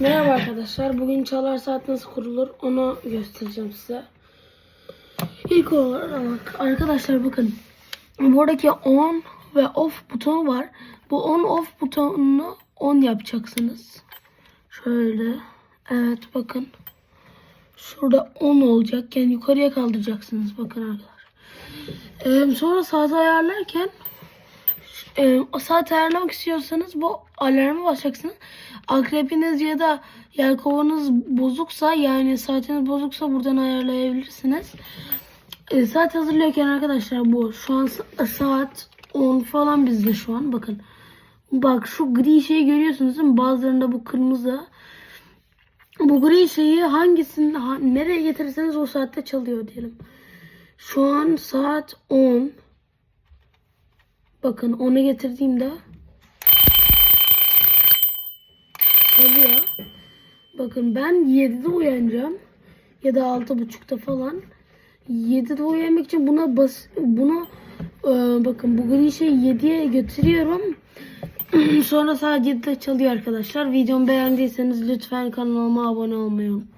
Merhaba arkadaşlar. Bugün çalar saat nasıl kurulur onu göstereceğim size. İlk olarak arkadaşlar bakın. Buradaki on ve off butonu var. Bu on off butonunu on yapacaksınız. Şöyle. Evet bakın. Şurada 10 olacak. Yani yukarıya kaldıracaksınız. Bakın arkadaşlar. Ee, sonra saat ayarlarken e, o saat ayarlamak istiyorsanız bu alarmı basacaksınız. Akrebiniz ya da yelkovanız bozuksa yani saatiniz bozuksa buradan ayarlayabilirsiniz. E, saat hazırlıyorken arkadaşlar bu. Şu an sa- saat 10 falan bizde şu an. Bakın. Bak şu gri şeyi görüyorsunuz değil mi? Bazılarında bu kırmızı. Bu gri şeyi hangisini ha- nereye getirirseniz o saatte çalıyor diyelim. Şu an saat 10. Bakın onu getirdiğimde çalıyor. Bakın ben 7'de uyanacağım. Ya da 6.30'da falan. 7'de uyanmak için buna bas bunu e, bakın bu gri şeyi 7'ye götürüyorum. Sonra saat 7'de çalıyor arkadaşlar. Videomu beğendiyseniz lütfen kanalıma abone olmayı unutmayın.